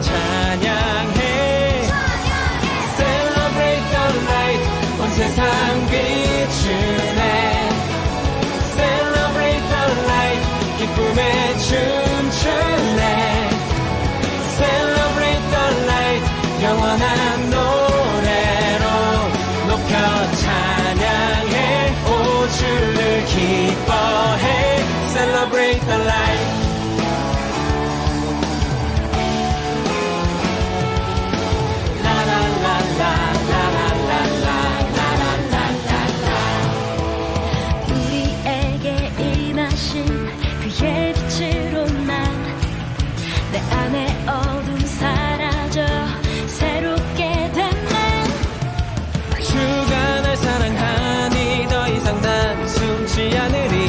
찬양해 Celebrate the light 온 세상 비추네 Celebrate the light 기쁨에 춤 난 숨지 않으리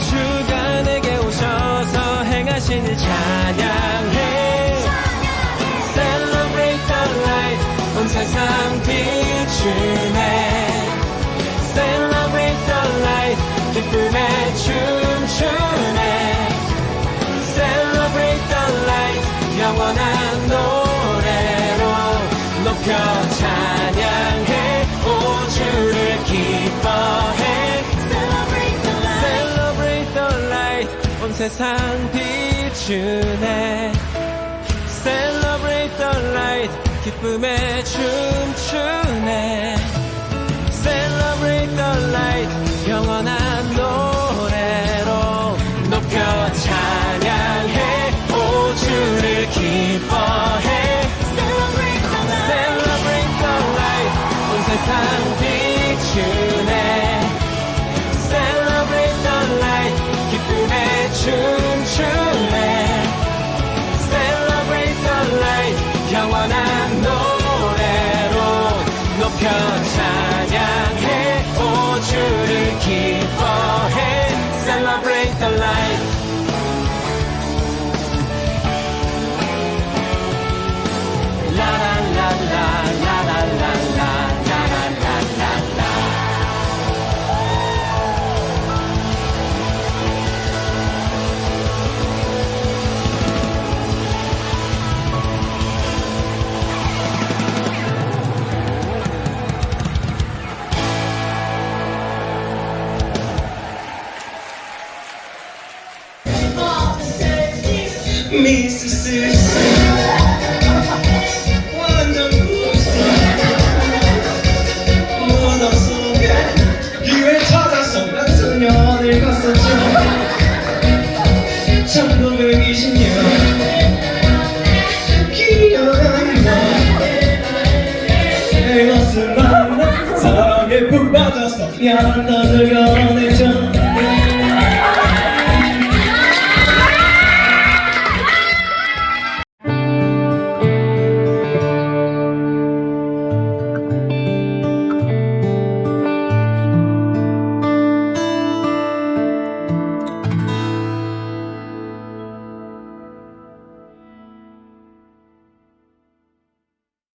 주가 내게 오셔서 행하신 일 찬양해 Celebrate the light 온 세상 비추네 Celebrate the light 기쁨에 춤추네 Celebrate the light 영원한 노래로 높여 세상 비추네 Celebrate the light 기쁨에 춤추네 Celebrate the light 영원한 노래로 높여 찬양해 오 주를 기뻐 light 영 미스스 완전 무덤 속에 기회 찾아서 난 수년을 갔었죠 1920년 기억나는 내 모습 만나 사랑에 푹 빠졌어. 미안한 너를 연애